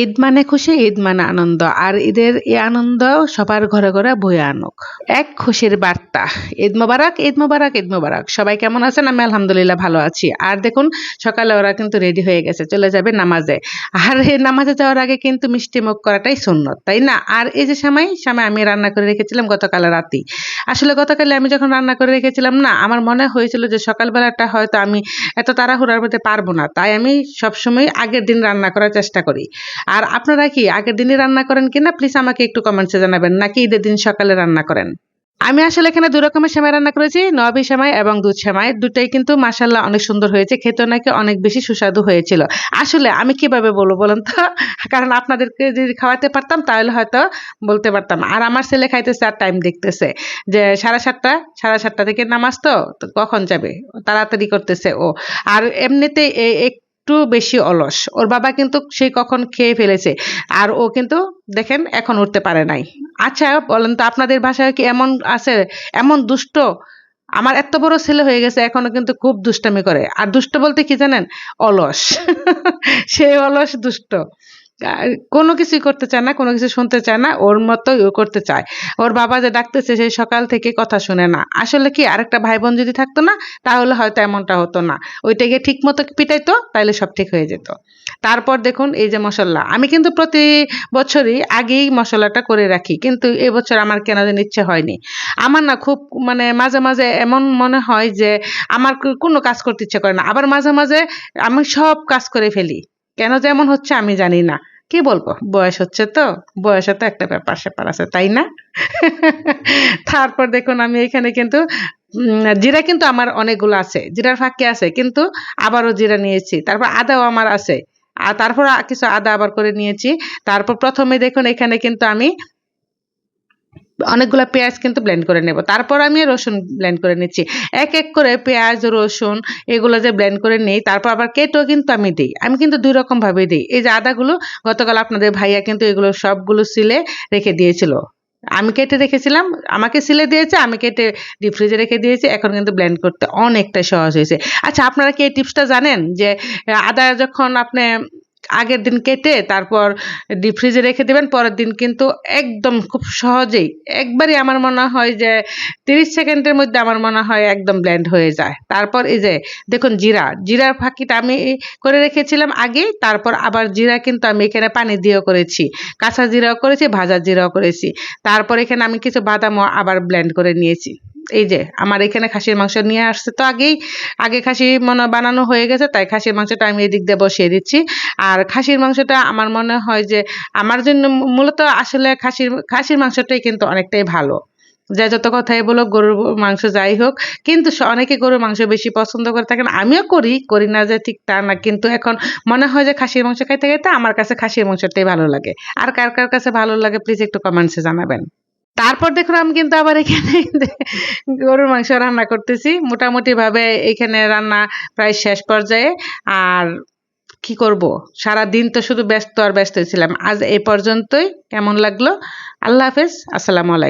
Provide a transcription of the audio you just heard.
ঈদ মানে খুশি, ঈদ মানে আনন্দ। আর ঈদের এই আনন্দ সবার ঘরে ঘরে বয়ে আনুক। এক খুশির বার্তা, ঈদ মোবারক ঈদ মোবারক ঈদ মোবারক। সবাই কেমন আছেন? আমি আলহামদুলিল্লাহ ভালো আছি। আর দেখুন, সকালে ওরা কিন্তু রেডি হয়ে গেছে, চলে যাবে নামাজে। আর নামাজে যাওয়ার আগে কিন্তু মিষ্টি মুখ করাটাই সুন্নত, তাই না? আর এই যে সময় সময় আমি রান্না করে রেখেছিলাম গতকাল রাতেই আসলে গতকালে আমি যখন রান্না করে রেখেছিলাম না, আমার মনে হয়েছিল যে সকালবেলাটা হয়তো আমি এত তাড়াহুড়ার মধ্যে পারব না। তাই আমি সবসময় আগের দিন রান্না করার চেষ্টা করি। আর আপনারা কি আগের দিনই রান্না করেন কিনা প্লিজ আমাকে একটু কমেন্টসে জানাবেন, নাকি ঈদের দিন সকালে রান্না করেন? আমি আসলে এখানে দু রকমের সেমাই রান্না করেছি নবী সেমাই এবং দুধ সেমাই। দুটাই কিন্তু মাসাল্লাহ অনেক সুন্দর হয়েছে খেতে নাকি অনেক বেশি সুস্বাদু হয়েছিল। আসলে আমি কীভাবে বলব বলেন তো? কারণ আপনাদেরকে যদি খাওয়াতে পারতাম, তাহলে হয়তো বলতে পারতাম। আর আমার ছেলে খাইতেছে আর টাইম দেখতেছে। যে সাড়ে সাতটা সাড়ে সাতটা থেকে নামাজ তো কখন যাবে? তাড়াতাড়ি করতেছে ও। আর এমনিতেই এ- একটু বেশি অলস। ওর বাবা কিন্তু সেই কখন খেয়ে ফেলেছে। আর ও কিন্তু দেখেন এখন উঠতে পারে নাই। আচ্ছা বলেন তো আপনাদের ভাষায় কি এমন আছে? এমন দুষ্ট? আমার এত বড় ছেলে হয়ে গেছে, এখনও কিন্তু খুব দুষ্টামি করে। আর দুষ্ট বলতে কি জানেন? অলস। সে অলস দুষ্ট। কোনো কিছুই করতে চায় না, কোনো কিছু শুনতে চায় না, ওর মতোই ও করতে চায়। ওর বাবা যে ডাকতেছে সেই সকাল থেকে কথা শুনে না। আসলে কি আরেকটা ভাই বোন যদি থাকতো না, তাহলে হয়তো এমনটা হতো না। ওইটাকে ঠিক মতো পিটাইতো তাহলে সব ঠিক হয়ে যেত। তারপর দেখুন, এই যে মশলা। আমি কিন্তু প্রতি বছরই আগেই মশলাটা করে রাখি, কিন্তু এবছর আমার কেন যেন ইচ্ছে হয়নি। আমার না খুব মানে মাঝে মাঝে এমন মনে হয় যে, আমার কোনো কাজ করতে ইচ্ছে করে না। আবার মাঝে মাঝে আমি সব কাজ করে ফেলি। কেন যেমন হচ্ছে আমি জানি না। কি বলব? বয়স হচ্ছে তো, বয়সে তো একটা ব্যাপার স্যাপার আছে, তাই না? তারপর দেখুন আমি এখানে কিন্তু জিরা কিন্তু আমার অনেকগুলো আছে, জিরার ফাঁকে আছে, কিন্তু আবারও জিরা নিয়েছি, তারপর আদাও আমার আছে। আর তারপর কিছু আদা আবার করে নিয়েছি, তারপর প্রথমে দেখুন এখানে কিন্তু আমি অনেকগুলো পেঁয়াজ কিন্তু ব্লেন্ড করে নেব। তারপর আমি রসুন ব্লেন্ড করে নিচ্ছি। এক এক করে পেঁয়াজ, রসুন এগুলো যে ব্লেন্ড করে নিই, তারপর আবার কেটেও কিন্তু আমি দিই। আমি কিন্তু দুই রকম ভাবে দিই। এই যে আদাগুলো, গতকাল আপনাদের ভাইয়া কিন্তু এগুলো সবগুলো সিলে রেখে দিয়েছিল। আমি কেটে রেখেছিলাম, আমাকে সিলে দিয়েছে, আমি কেটে ডিপ ফ্রিজে রেখে দিয়েছি, এখন কিন্তু ব্লেন্ড করতে অনেকটা সহজ হয়েছে। আচ্ছা আপনারা কি এই টিপসটা জানেন? যে, আদা যখন আপনি আগের দিন কেটে তারপর ডিপ ফ্রিজে রেখে দেবেন, পরের দিন কিন্তু একদম খুব সহজেই, একবারই আমার মনে হয় যে তিরিশ সেকেন্ডের মধ্যে আমার মনে হয় একদম ব্ল্যান্ড হয়ে যায়। তারপর এই যে দেখুন জিরা, জিরার ফাঁকিটা আমি করে রেখেছিলাম আগে, তারপর আবার জিরা কিন্তু আমি এখানে পানি দিয়েও করেছি, কাঁচা জিরাও করেছি, ভাজা জিরাও করেছি। তারপর এখানে আমি কিছু বাদামও আবার ব্লেন্ড করে নিয়েছি। এই যে, আমার এখানে খাসির মাংস নিয়ে আসছে। তো আগেই, আগে খাসি মনে বানানো হয়ে গেছে, তাই খাসির মাংসটা আমি এদিক দিয়ে বসিয়ে দিচ্ছি। আর খাসির মাংসটা আমার মনে হয় যে, আমার জন্য মূলত আসলে খাসির খাসির মাংসটাই কিন্তু অনেকটাই ভালো। যা যত কথাই বলো গরুর মাংস যাই হোক, কিন্তু অনেকে গরুর মাংস বেশি পছন্দ করে থাকেন। আমিও করি করি না যে ঠিক তা না, কিন্তু এখন মনে হয় যে খাসির মাংস খাইতে খাইতে আমার কাছে খাসির মাংসটাই ভালো লাগে। আর কার কার কাছে ভালো লাগে প্লিজ একটু কমেন্টসে জানাবেন। তারপর দেখুন আমি কিন্তু আবার এখানে গরুর মাংস রান্না করতেছি। মোটামুটি ভাবে এখানে রান্না প্রায় শেষ পর্যায়ে। আর কি করব? সারা দিন তো শুধু ব্যস্ত আর ব্যস্ত ছিলাম। আজ এ পর্যন্তই। কেমন লাগল? আল্লাহ হাফেজ। আসসালামু আলাইকুম।